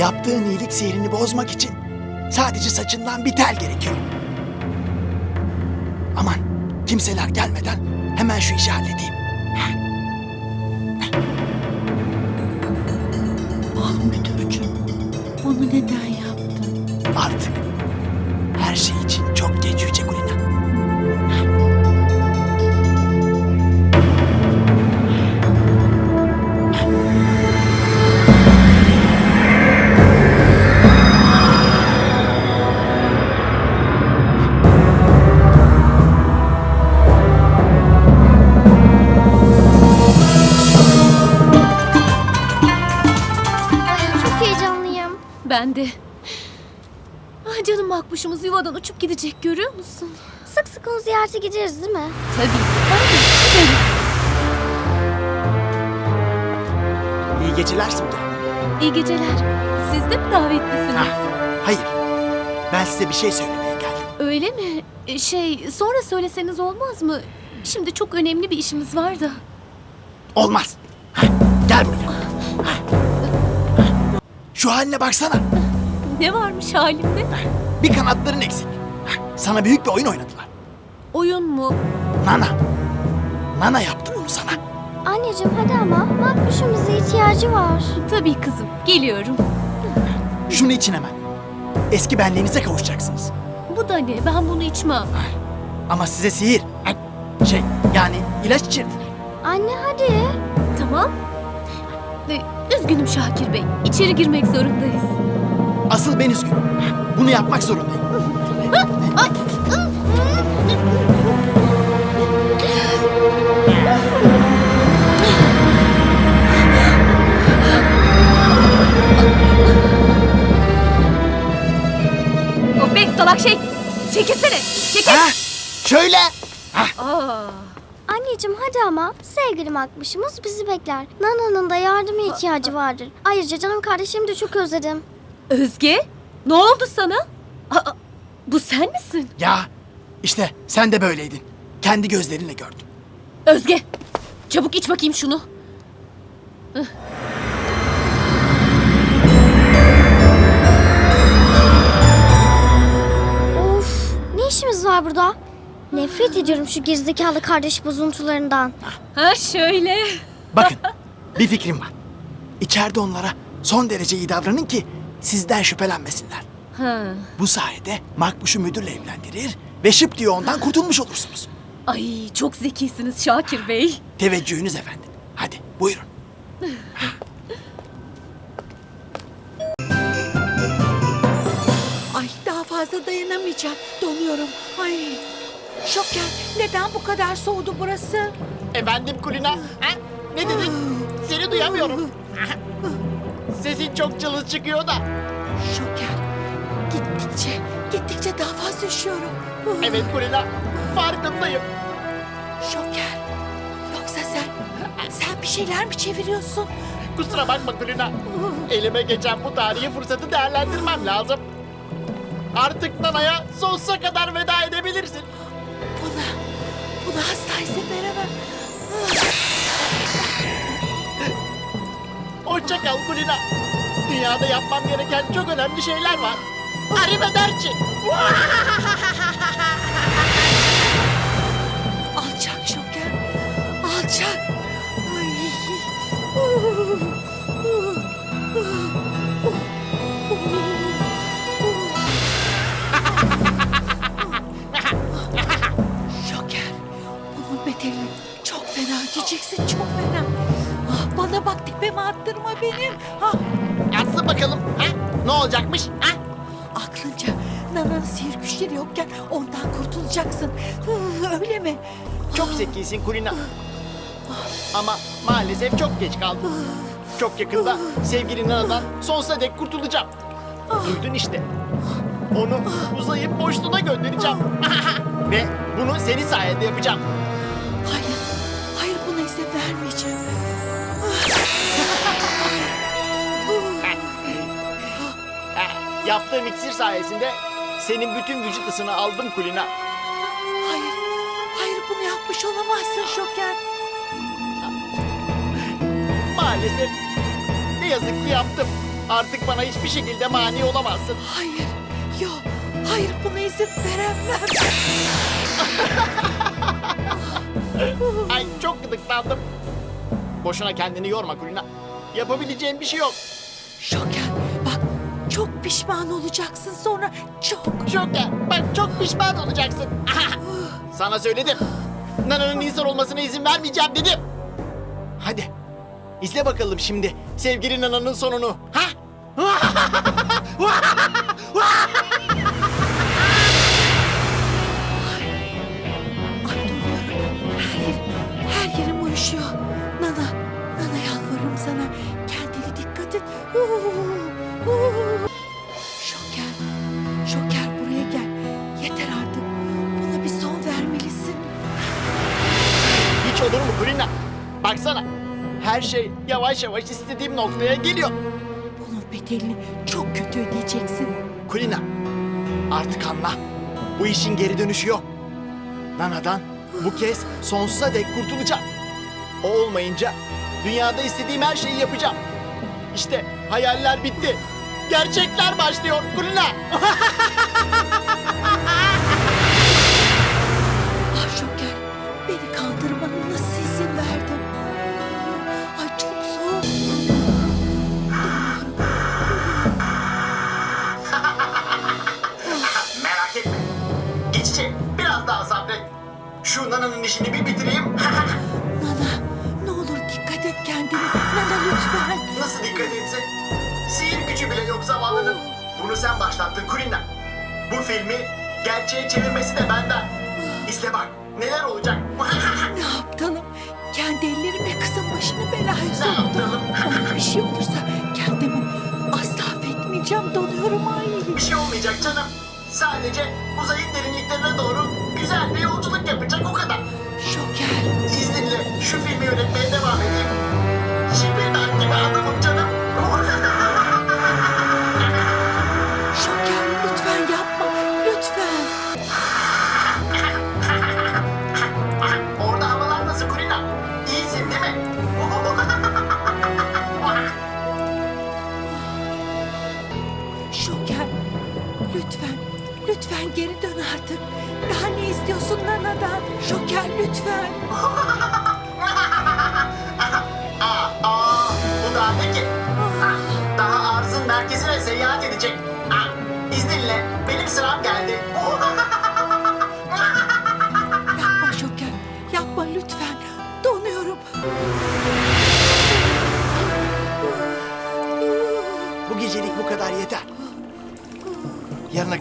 Yaptığın iyilik sihrini bozmak için sadece saçından bir tel gerekiyor. Aman kimseler gelmeden hemen şu işi halledeyim. Heyecanlıyım. Ben de. Ah canım makbuşumuz yuvadan uçup gidecek görüyor musun? Sık sık onu ziyarete gideriz değil mi? Tabii. Tabii. gideriz. İyi geceler Simge. İyi geceler. Siz de mi davetlisiniz? Ah, hayır. Ben size bir şey söylemeye geldim. Öyle mi? E, Şey sonra söyleseniz olmaz mı? Şimdi çok önemli bir işimiz var da. Olmaz. Hah, Gel buraya. Hah. Şu haline baksana. Ne varmış halimde? Bir kanatların eksik. Sana büyük bir oyun oynadılar. Oyun mu? Nana. Nana yaptı bunu sana. Anneciğim hadi ama makbuşumuza ihtiyacı var. Tabii kızım. Geliyorum. Şunu için hemen. Eski benliğinize kavuşacaksınız. Bu da ne? Ben bunu içmem. Ama size sihir. Şey yani ilaç içirdiler. Anne hadi. Tamam. Üzgünüm Şakir Bey. İçeri girmek zorundayız. Asıl ben üzgünüm. Bunu yapmak zorundayım. O pek salak şey. Çekilsene. Çekil. Ha? Şöyle. Anneciğim hadi ama sevgili makbuşumuz bizi bekler. Nana'nın da yardıma ihtiyacı vardır. Ayrıca canım kardeşimi de çok özledim. Özge, ne oldu sana? Aa, bu sen misin? Ya işte sen de böyleydin. Kendi gözlerinle gördüm. Özge, çabuk iç bakayım şunu. Of ne işimiz var burada? Nefret ediyorum şu gerizekalı kardeş bozuntularından. Ha şöyle. Bakın bir fikrim var. İçeride onlara son derece iyi davranın ki sizden şüphelenmesinler. Ha. Bu sayede Makbuş'u müdürle evlendirir ve şıp diye ondan kurtulmuş olursunuz. Ay çok zekisiniz Şakir Bey. Teveccühünüz efendim. Hadi buyurun. Ay daha fazla dayanamayacağım. Donuyorum. Ay. Şoker neden bu kadar soğudu burası? Efendim Kulina? Ha? Ne dedin? Seni duyamıyorum. Sesin çok cılız çıkıyor da. Şoker gittikçe gittikçe daha fazla üşüyorum. Evet Kulina, farkındayım. Şoker yoksa sen sen bir şeyler mi çeviriyorsun? Kusura bakma Kulina. Elime geçen bu tarihi fırsatı değerlendirmem lazım. Artık Nana'ya sonsuza kadar veda edebilirsin. Buna buna asla izin veremem. Hoşça kal Kulina. Dünyada yapmam gereken çok önemli şeyler var. Arrivederci. Benim. Ah, Yazsın bakalım. Ha? Ne olacakmış? Ha? aklınca Nana'nın sihir güçleri yokken ondan kurtulacaksın. Öyle mi? Çok zekisin Kulina. Ama maalesef çok geç kaldım. Çok yakında sevgili Nana'dan sonsuza dek kurtulacağım. Duydun işte. Onu uzayıp boşluğuna göndereceğim. Ve bunu senin sayende yapacağım. Hayır Yaptığım iksir sayesinde senin bütün vücut ısını aldım Kulina. Hayır, hayır bunu yapmış olamazsın Şoker. Maalesef. Ne yazık ki yaptım. Artık bana hiçbir şekilde mani olamazsın. Hayır. Yok. Hayır buna izin veremem. Ay çok gıdıklandım. Boşuna kendini yorma Kulina. Yapabileceğim bir şey yok. Şoker çok pişman olacaksın sonra çok. Şoker bak çok pişman olacaksın. Sana söyledim. Nana'nın insan olmasına izin vermeyeceğim dedim. Hadi izle bakalım şimdi sevgili Nana'nın sonunu. Ha? Ay donuyorum. Her yerim, her yerim uyuşuyor. Nana, Nana yalvarırım sana. Kendine dikkat et. Uuu, Hiç olur mu Kulina? Baksana her şey yavaş yavaş istediğim noktaya geliyor. Bunun bedelini çok kötü ödeyeceksin. Kulina artık anla. Bu işin geri dönüşü yok. Nana'dan bu kez sonsuza dek kurtulacağım. O olmayınca dünyada istediğim her şeyi yapacağım. İşte hayaller bitti. Gerçekler başlıyor Kulina. Nana'nın işini bir bitireyim. Nana, ne olur dikkat et kendine. Nana lütfen. Nasıl dikkat etsin? Sihir gücü bile yok zavallının. Bunu sen başlattın Kulina. Bu filmi gerçeğe çevirmesi de benden. İzle bak neler olacak. Ne yaptalım? Kendi ellerimle kızın başını belaya soktum. Ona bir şey olursa kendimi asla affetmeyeceğim. Donuyorum ay. Bir şey olmayacak canım. Sadece uzayın derinliklerine doğru güzel bir yolculuk yapacak o kadar. Şoker. İzninle şu filmi yönetmeye devam edeyim.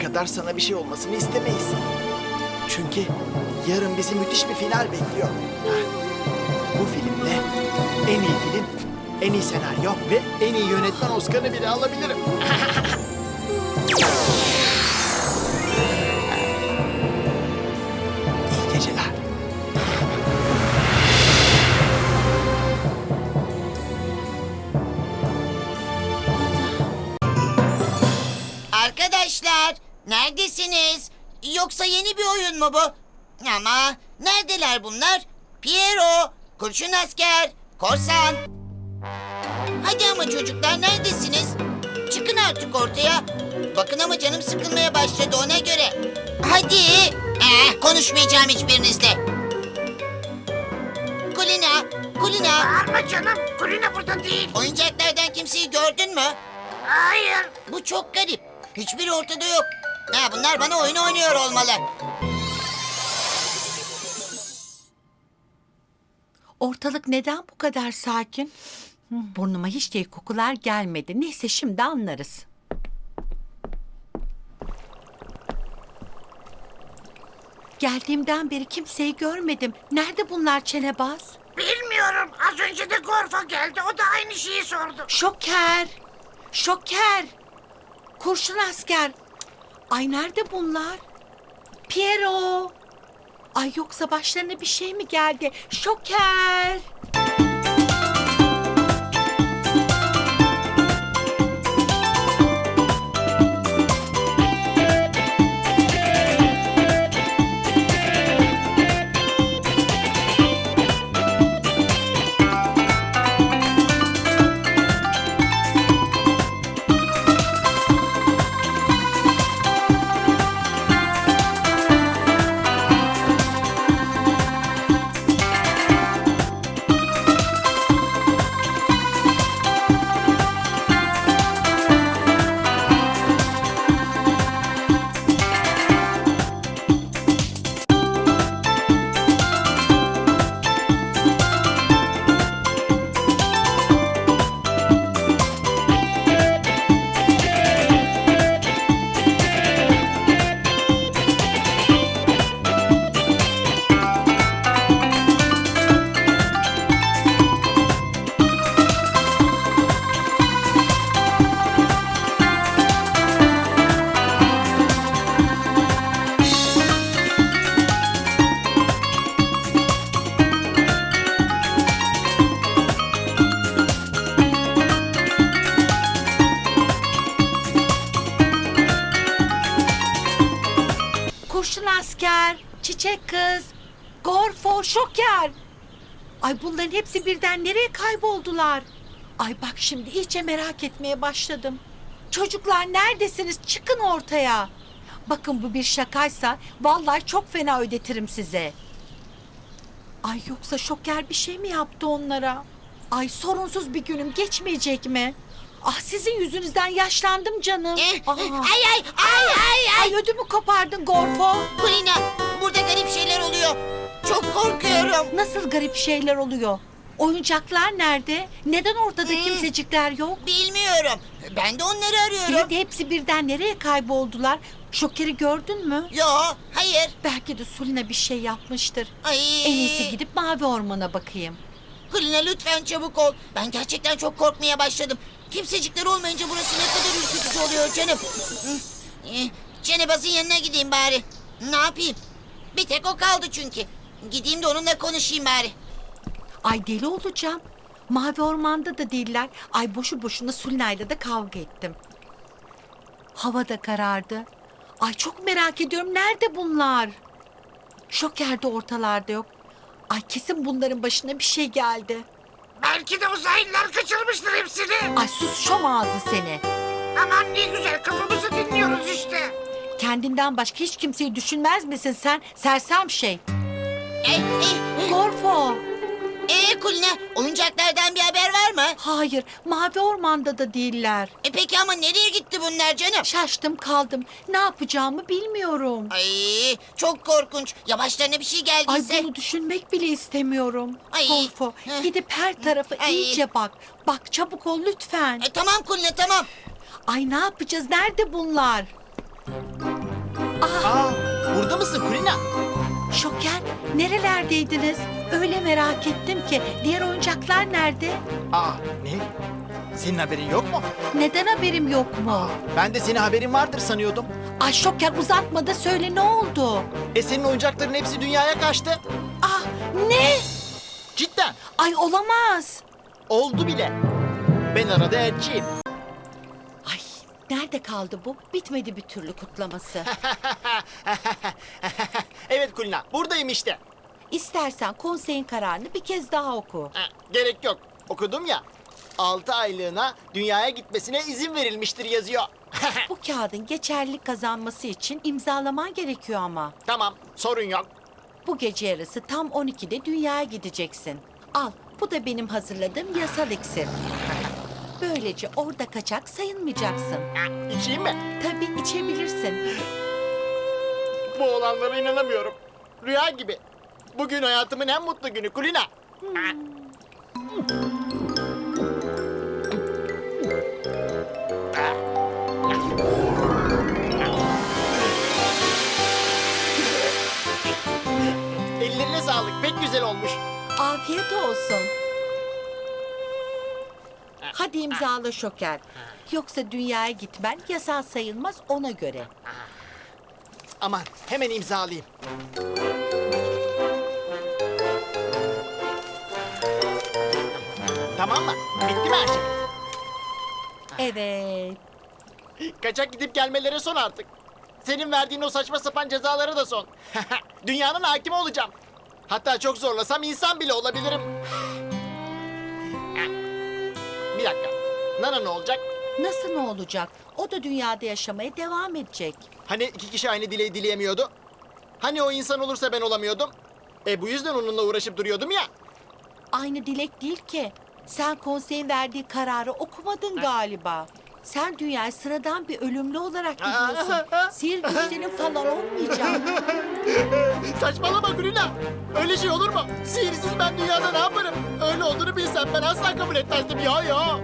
Kadar sana bir şey olmasını istemeyiz. Çünkü yarın bizi müthiş bir final bekliyor. Bu filmle en iyi film, en iyi senaryo ve en iyi yönetmen Oscar'ını bile alabilirim. neredesiniz? Yoksa yeni bir oyun mu bu? Ama neredeler bunlar? Piero, kurşun asker, korsan. Hadi ama çocuklar neredesiniz? Çıkın artık ortaya. Bakın ama canım sıkılmaya başladı ona göre. Hadi. Eh, konuşmayacağım hiçbirinizle. Kulina, Kulina. Bağırma canım. Kulina burada değil. Oyuncaklardan kimseyi gördün mü? Hayır. Bu çok garip. Hiçbiri ortada yok. Ha, bunlar bana oyun oynuyor olmalı. Ortalık neden bu kadar sakin? Burnuma hiç değil kokular gelmedi. Neyse şimdi anlarız. Geldiğimden beri kimseyi görmedim. Nerede bunlar çenebaz? Bilmiyorum. Az önce de Gorfo geldi. O da aynı şeyi sordu. Şoker! Şoker! Kurşun asker! Ay nerede bunlar? Piero! Ay yoksa başlarına bir şey mi geldi? Şoker! Çiçek kız, gorfo, şoker. Ay bunların hepsi birden nereye kayboldular? Ay bak şimdi iyice merak etmeye başladım. Çocuklar neredesiniz? Çıkın ortaya. Bakın bu bir şakaysa vallahi çok fena ödetirim size. Ay yoksa şoker bir şey mi yaptı onlara? Ay sorunsuz bir günüm geçmeyecek mi? Ah sizin yüzünüzden yaşlandım canım. Eh, Aa. ay ay ay ay ay. Ay ödümü kopardın Gorfo. Kulina burada garip şeyler oluyor. Çok korkuyorum. Nasıl garip şeyler oluyor? Oyuncaklar nerede? Neden ortada Hmm. kimsecikler yok? Bilmiyorum. Ben de onları arıyorum. De hepsi birden nereye kayboldular? Şokeri gördün mü? Yo hayır. Belki de Sulina bir şey yapmıştır. Ay. En iyisi gidip mavi ormana bakayım. Kulina lütfen çabuk ol. Ben gerçekten çok korkmaya başladım. Kimsecikler olmayınca burası ne kadar ürkütücü oluyor canım. Hı. Eh, Cenebaz'ın yanına gideyim bari. Ne yapayım? Bir tek o kaldı çünkü. Gideyim de onunla konuşayım bari. Ay deli olacağım. Mavi ormanda da değiller. Ay boşu boşuna Sulina'yla da kavga ettim. Hava da karardı. Ay çok merak ediyorum. Nerede bunlar? Şoker de ortalarda yok. Ay kesin bunların başına bir şey geldi. Belki de uzaylılar kaçırmıştır hepsini. Ay sus şom ağzı seni. Aman ne güzel kafamızı dinliyoruz işte. Kendinden başka hiç kimseyi düşünmez misin sen? Sersem şey. Eh, eh, Gorfo. eh, Kulina oyuncaklardan bir haber var mı? Hayır, mavi ormanda da değiller. E peki ama nereye gitti bunlar canım? Şaştım kaldım. Ne yapacağımı bilmiyorum. Ay çok korkunç. Ya başlarına bir şey Ay geldiyse. bunu düşünmek bile istemiyorum. Ay. Gorfo, Heh. gidip her tarafı Ay. iyice bak. Bak çabuk ol lütfen. E, tamam Kulina tamam. Ay ne yapacağız? Nerede bunlar? Aa, burada mısın Kulina? Şoker, nerelerdeydiniz? Öyle merak ettim ki. Diğer oyuncaklar nerede? Aa, ne? Senin haberin yok mu? Neden haberim yok mu? Ben de senin haberin vardır sanıyordum. Ay Şoker uzatma da söyle ne oldu? E senin oyuncakların hepsi dünyaya kaçtı. Ah ne? Cidden. Ay olamaz. Oldu bile. Ben arada elçiyim. Nerede kaldı bu? Bitmedi bir türlü kutlaması. evet Kulina, buradayım işte. İstersen konseyin kararını bir kez daha oku. Ha, gerek yok. Okudum ya. 6 aylığına dünyaya gitmesine izin verilmiştir yazıyor. Bu kağıdın geçerlilik kazanması için imzalaman gerekiyor ama. tamam, sorun yok. Bu gece yarısı tam 12'de dünyaya gideceksin. Al, bu da benim hazırladığım yasal iksir. Böylece orada kaçak sayılmayacaksın. Ha, içeyim mi? Tabii içebilirsin. Bu olanlara inanamıyorum. Rüya gibi. Bugün hayatımın en mutlu günü Kulina. Ellerine Hadi imzala şoker. Yoksa dünyaya gitmen yasal sayılmaz ona göre. Aman hemen imzalayayım. Tamam mı? Bitti mi her şey? Evet. Kaçak gidip gelmelere son artık. Senin verdiğin o saçma sapan cezalara da son. Dünyanın hakimi olacağım. Hatta çok zorlasam insan bile olabilirim. Dakika. Nana ne olacak? Nasıl ne olacak? O da dünyada yaşamaya devam edecek. Hani iki kişi aynı dileği dileyemiyordu? Hani o insan olursa ben olamıyordum? E bu yüzden onunla uğraşıp duruyordum ya. Aynı dilek değil ki. Sen konseyin verdiği kararı okumadın galiba. Sen dünyaya sıradan bir ölümlü olarak gidiyorsun. Sihir güçlerin falan olmayacak. Saçmalama Gülüna. Öyle şey olur mu? Sihirsiz ben dünyada ne yaparım? Öyle olduğunu bilsem ben asla kabul etmezdim. Ya ya.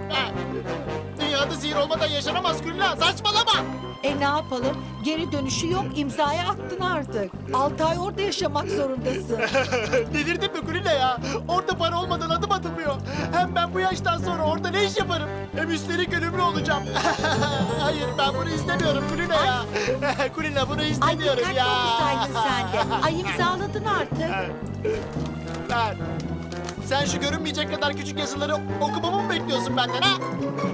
Dünyada sihir olmadan yaşanamaz Gülüna. Saçmalama. E ne yapalım? Geri dönüşü yok. imzaya attın artık. Altı ay orada yaşamak zorundasın. Delirdin mi Gülüna ya? Orada para olmadan adım atılmıyor. Hem ben bu yaştan sonra iş yaparım? Hem üstelik ölümlü olacağım. Hayır ben bunu istemiyorum Gülüna ya. Gülüna bunu Ay istemiyorum dikkatli ya. olsaydın sen de. Ay imzaladın artık. Ver. Sen şu görünmeyecek kadar küçük yazıları okumamı mı bekliyorsun benden ha?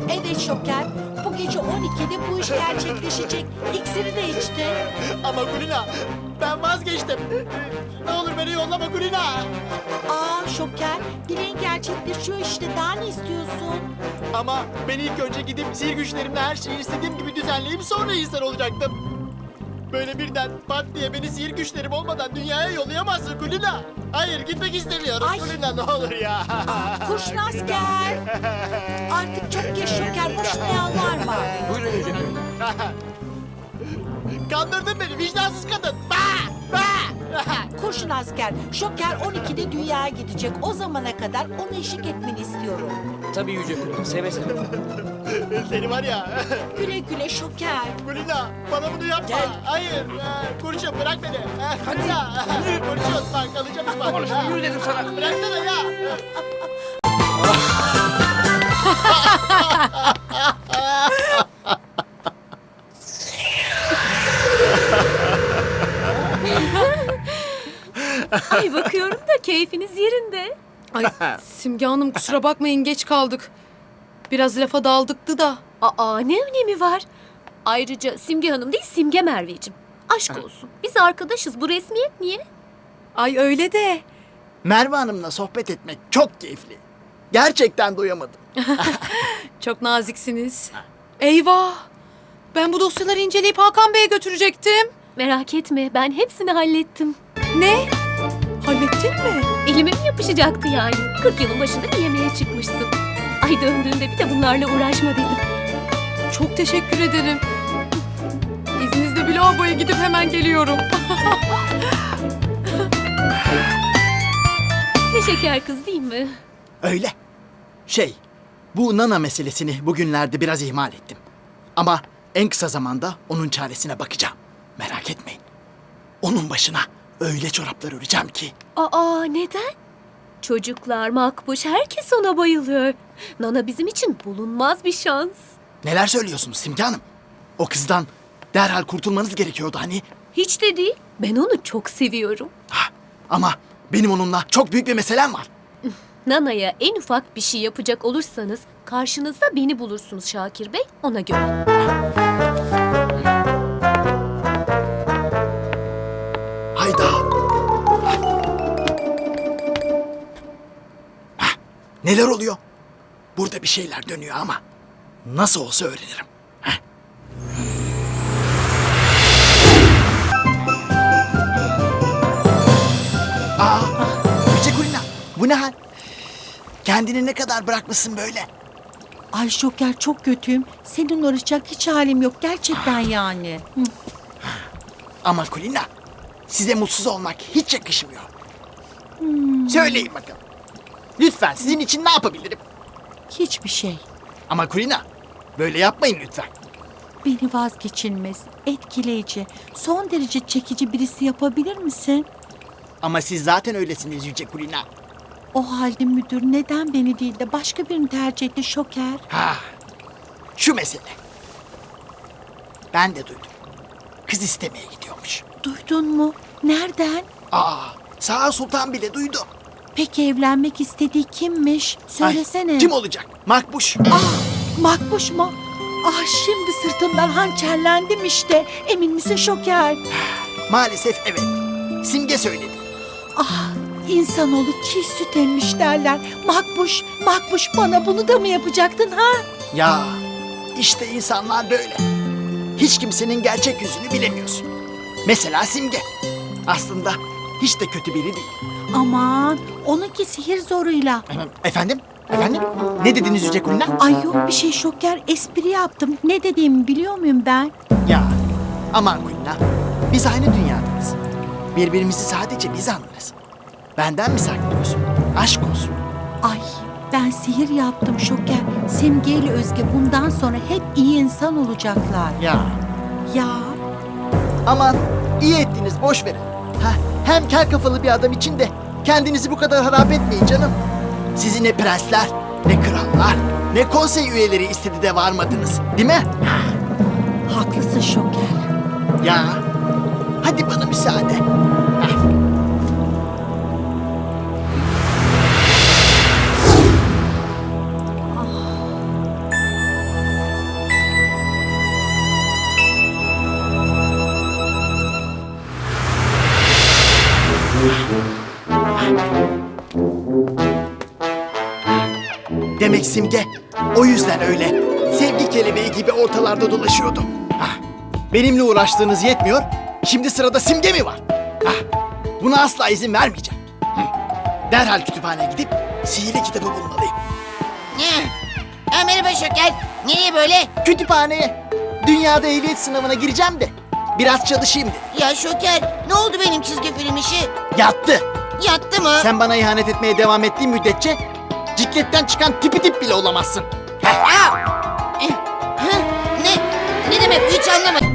Evet et Şoker. Bu gece 12'de bu iş gerçekleşecek. İksiri de içti. Ama Kulina ben vazgeçtim. Ne olur beni yollama Kulina. Aa Şoker, dileğin gerçekleşiyor işte. Daha ne istiyorsun? Ama ben ilk önce gidip sihir güçlerimle her şeyi istediğim gibi düzenleyip sonra insan olacaktım. Böyle birden pat diye beni sihir güçlerim olmadan dünyaya yollayamazsın Kulina. Hayır gitmek istemiyorum Ay. Kulina ne olur ya. Kurşun asker. Artık çok geç Şoker. Boşuna yalvarma. Buyurun Kulina. Kandırdın beni vicdansız kadın. Bah! Kurşun asker. Şoker 12'de dünyaya gidecek. O zamana kadar ona eşlik etmeni istiyorum. Tabii Yüce Kulina. Seve seve. Seni var ya. Güle güle Şoker. Kulina bana bunu yapma. Gel. Hayır. Ee, Kurşun bırak beni. Ee, Kulina. Kurşun bak kalacağım bak. Konuşma yürü dedim sana. Bıraksana ya. Ay bakıyorum da keyfiniz yerinde. Ay Simge Hanım kusura bakmayın geç kaldık. Biraz lafa daldıktı da. Aa ne önemi var? Ayrıca Simge Hanım değil Simge Merveciğim. Aşk olsun. Biz arkadaşız. Bu resmiyet niye? Ay öyle de. Merve Hanım'la sohbet etmek çok keyifli. Gerçekten doyamadım. Çok naziksiniz. Eyvah. Ben bu dosyaları inceleyip Hakan Bey'e götürecektim. Merak etme ben hepsini hallettim. Ne? Hallettin mi? Elime mi yapışacaktı yani? 40 yılın başında bir yemeğe çıkmışsın. Ay döndüğünde bir de bunlarla uğraşma dedim. Çok teşekkür ederim. İzninizle bir lavaboya gidip hemen geliyorum. Ne şeker kız değil mi? Öyle. Şey, bu Nana meselesini bugünlerde biraz ihmal ettim. Ama en kısa zamanda onun çaresine bakacağım. Merak etmeyin. Onun başına öyle çoraplar öreceğim ki. Aa neden? Çocuklar, makbuş herkes ona bayılıyor. Nana bizim için bulunmaz bir şans. Neler söylüyorsunuz Simge Hanım? O kızdan derhal kurtulmanız gerekiyordu hani. Hiç de değil. Ben onu çok seviyorum. Ha, ama benim onunla çok büyük bir meselem var. Nana'ya en ufak bir şey yapacak olursanız karşınızda beni bulursunuz Şakir Bey ona göre. Neler oluyor? Burada bir şeyler dönüyor ama nasıl olsa öğrenirim. Heh. Aa, Yüce Kulina, bu ne hal? Kendini ne kadar bırakmışsın böyle? Ay Şoker çok kötüyüm. Senin uğraşacak hiç halim yok. Gerçekten yani. Hı. Ama Kulina, size mutsuz olmak hiç yakışmıyor. Söyleyin bakalım. Lütfen sizin için ne yapabilirim? Hiçbir şey. Ama Kulina, böyle yapmayın lütfen. Beni vazgeçilmez, etkileyici, son derece çekici birisi yapabilir misin? Ama siz zaten öylesiniz Yüce Kulina. O halde müdür neden beni değil de başka birini tercih etti Şoker? Ha, şu mesele. Ben de duydum. Kız istemeye gidiyormuş. Duydun mu? Nereden? Aa, Sağ Sultan bile duydu. Peki evlenmek istediği kimmiş? Söylesene. kim olacak? Makbuş. Ah, makbuş mu? Ah şimdi sırtımdan hançerlendim işte. Emin misin Şoker? Maalesef evet. Simge söyledi. Ah insanoğlu çiğ süt emmiş derler. Makbuş, makbuş bana bunu da mı yapacaktın ha? Ya işte insanlar böyle. Hiç kimsenin gerçek yüzünü bilemiyorsun. Mesela Simge. Aslında hiç de kötü biri değil. Aman onunki sihir zoruyla. Efendim? Efendim? Ne dediniz Yüce Kulina? Ay yok bir şey şoker espri yaptım. Ne dediğimi biliyor muyum ben? Ya aman Kulina. Biz aynı dünyadayız. Birbirimizi sadece biz anlarız. Benden mi saklıyorsun? Aşk olsun. Ay ben sihir yaptım şoker. Simge ile Özge bundan sonra hep iyi insan olacaklar. Ya Ya aman iyi ettiniz boş verin. Hem kel kafalı bir adam için de kendinizi bu kadar harap etmeyin canım. Sizi ne prensler, ne krallar, ne konsey üyeleri istedi de varmadınız. Değil mi? haklısın şoker. Ya hadi bana müsaade. O yüzden öyle. Sevgi kelebeği gibi ortalarda dolaşıyordu. Hah. Benimle uğraştığınız yetmiyor. Şimdi sırada Simge mi var? Hah. Buna asla izin vermeyeceğim. Hı. Derhal kütüphaneye gidip sihirli kitabı bulmalıyım. Ne? Ha, merhaba Şoker. Nereye böyle? Kütüphaneye. Dünyada ehliyet sınavına gireceğim de. Biraz çalışayım dedim. Ya Şoker ne oldu benim çizgi film işi? Yattı. Yattı mı? Sen bana ihanet etmeye devam ettiğin müddetçe cikletten çıkan tipi tip bile olamazsın. Eh? Ne? Ne demek hiç anlamadım.